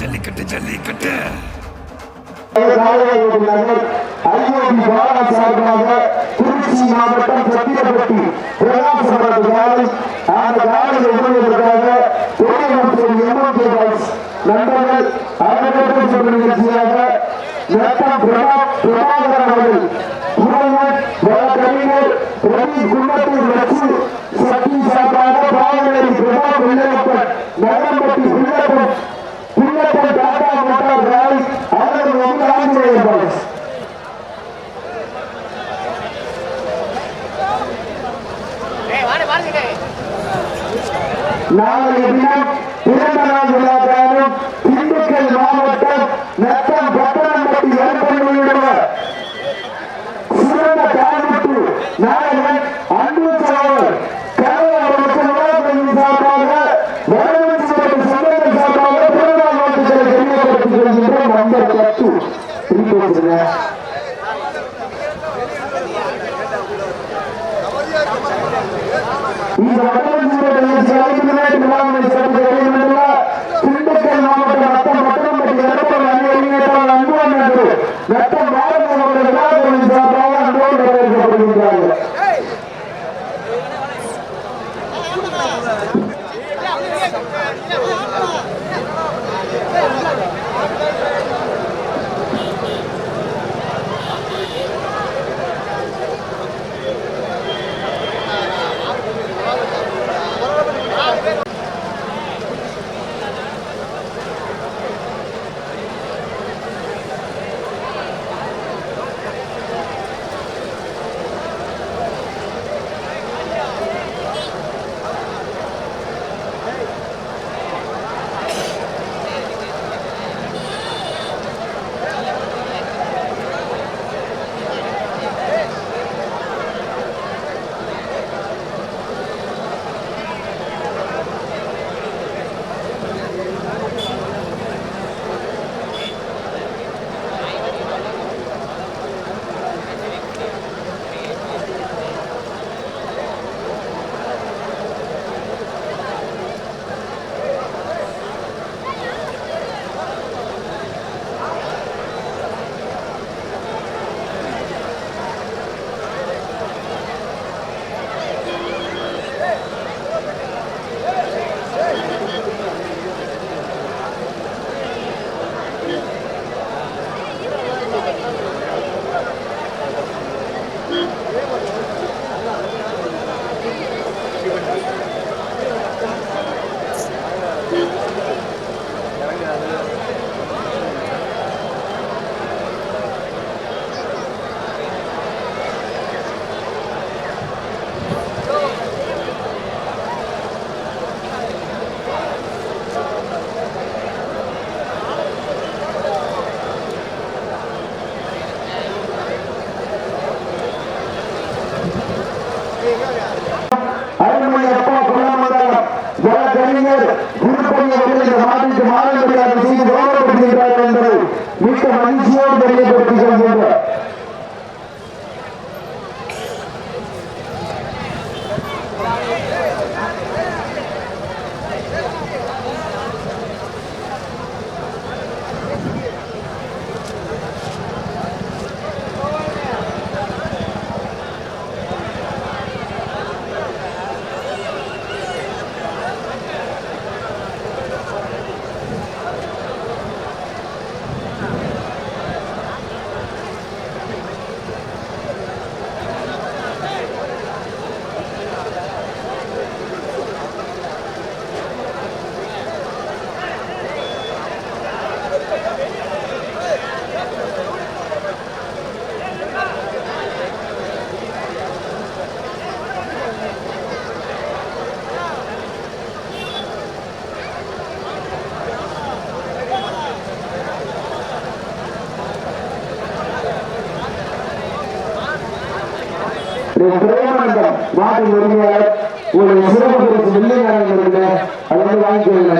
ஜல்லிக்கட்டு ஜல்லிக்கட்டு. திருச்சி மாவட்டம் சத்திரப்பட்டி பிரகாசமரது காலை அந்த காலை எதிர்வதற்காக தொழில்நுட்பம் நண்பர்கள் அறக்கட்டளை சொல்ற நிகழ்ச்சியாக நத்தம் பிரபாகரன் அவர்கள் துறைவர் வழக்கறிஞர் ரவி திருப்பி வச்சிருங்க இந்த வடலஞ்சியோட நிகழ்ச்சி விழாவினை சிறப்பு வெளியிட்டுள்ள திண்டுக்கல் மாவட்டம் நத்தம் பட்டணம்பட்டி থেকে করতে চাই பிரேமநந்தம் மாட்டு உரிமையாளர் உங்களுடைய சிறப்பு பரிசு வெள்ளிங்காரன் இருக்கு அது வந்து வாங்கிக்கொள்ளுங்க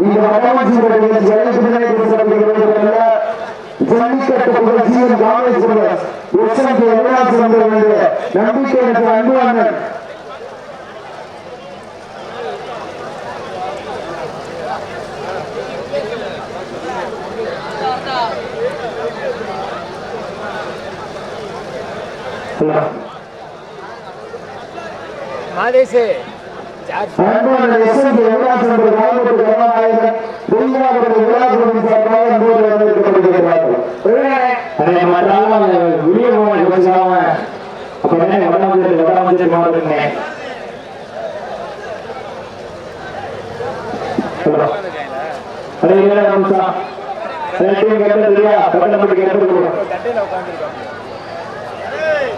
இந்த வரலாற்று நிகழ்ச்சிகளை ஜல்லிக்கட்டு பகுதியில் கவனித்துள்ள உச்சத்தை எல்லாம் நம்பிக்கை அன்பு அண்ணன் மாதேசு ஒன்பது எஸ்எம்பி எவ்வளவு மாவட்டத்தில் கருணாநாயகன் விருதுநகர் விழாக்குழுவின் சார்பாக நூறு வந்திருக்கப்படுகிறார்கள்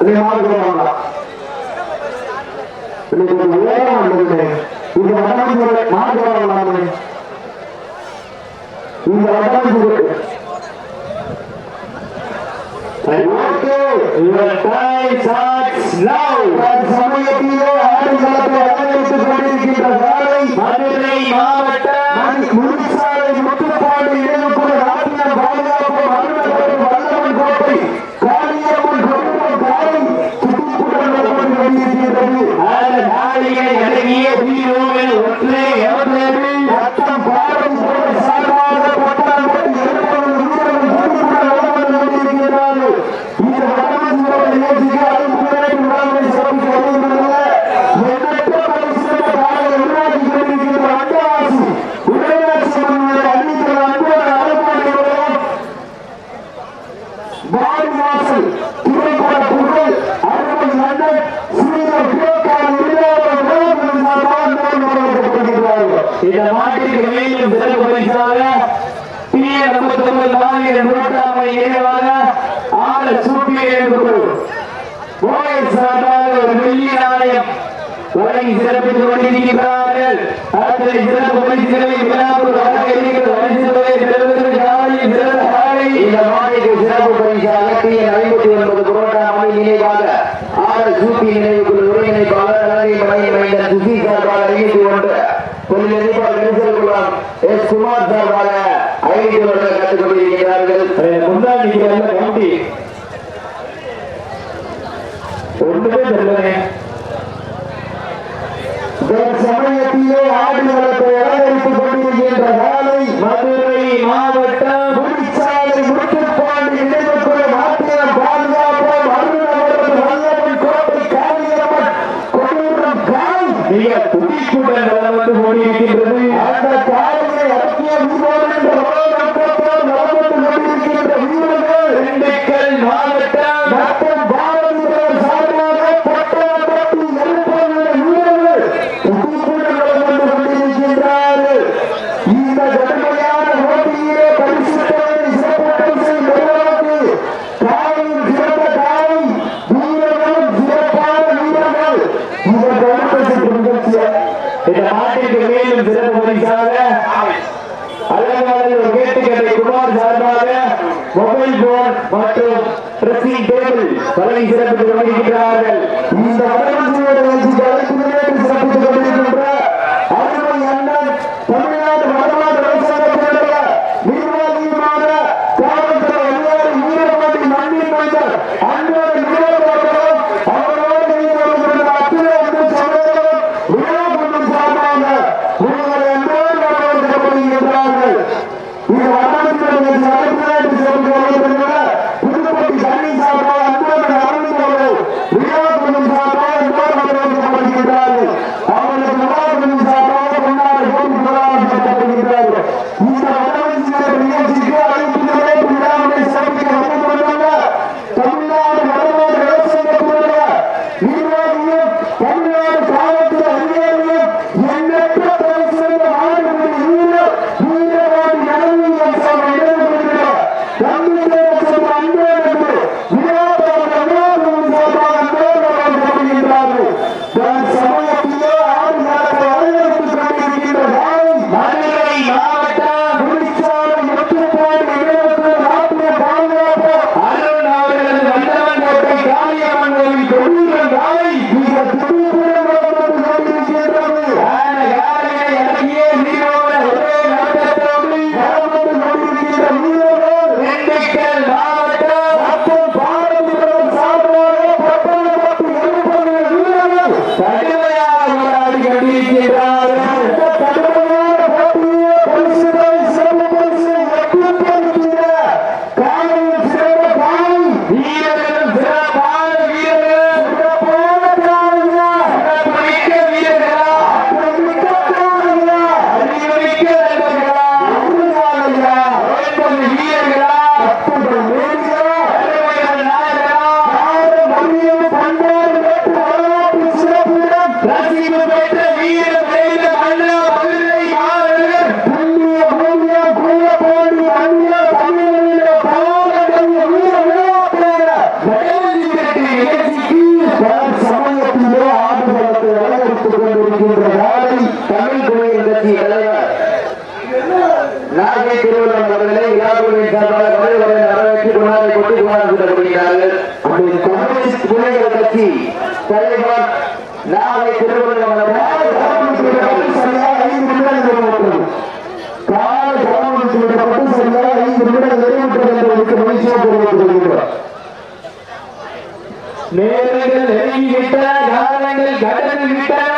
இந்த மாவட்ட முழுசாலை முட்டு நடத்தி கொண்டிருக்கிறார்கள். அந்த இரண்டு மனிதர்களை விழாவில் வழங்க கொண்டிருக்கின்ற நாளில் தமிழ் குழுவின் கட்சி தலைவர் நாகை திருவள்ளுவர் நேரங்கள் நெருங்கிவிட்ட காலங்கள் கடந்து விட்டன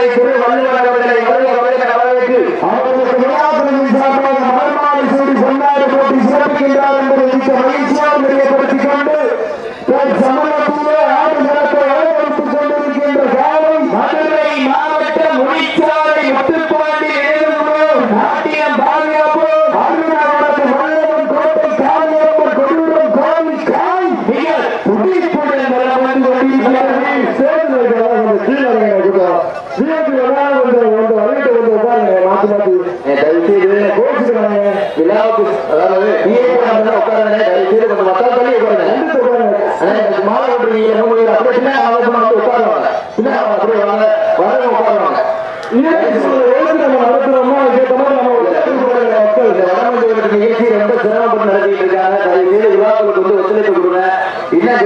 Gracias.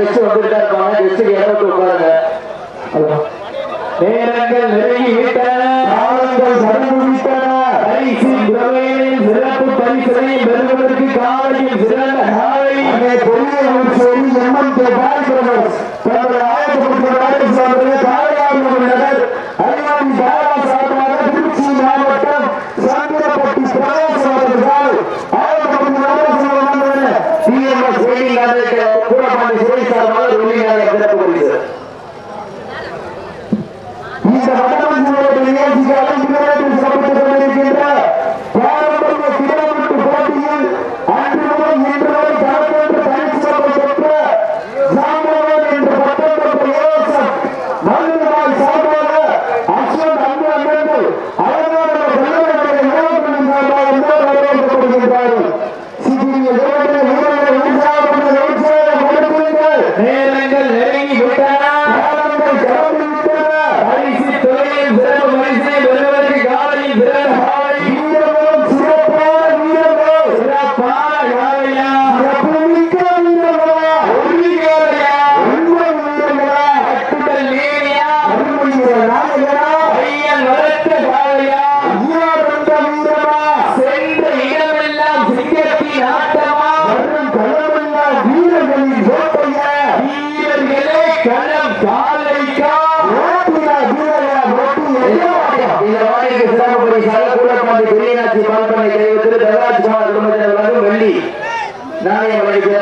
வச்சு வந்திருக்காரு பாருங்க ஜெர்சிக்கு இடம்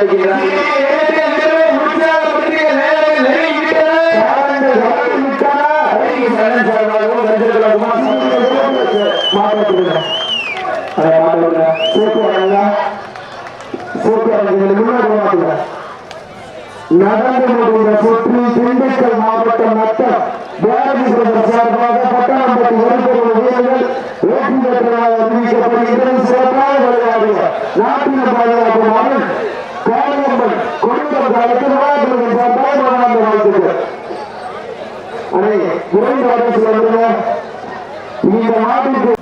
ஆரம்பிக்கிறார்கள் நடந்து முடிந்த சுற்றி திண்டுக்கல் மாவட்ட மக்கள் தேவதீஸ்வரர் சார்பாக பட்டாளம்பட்டி ஒருபொருள் வீரர்கள் பாதுகாப்பு மாநில இந்த நாட்டிற்கு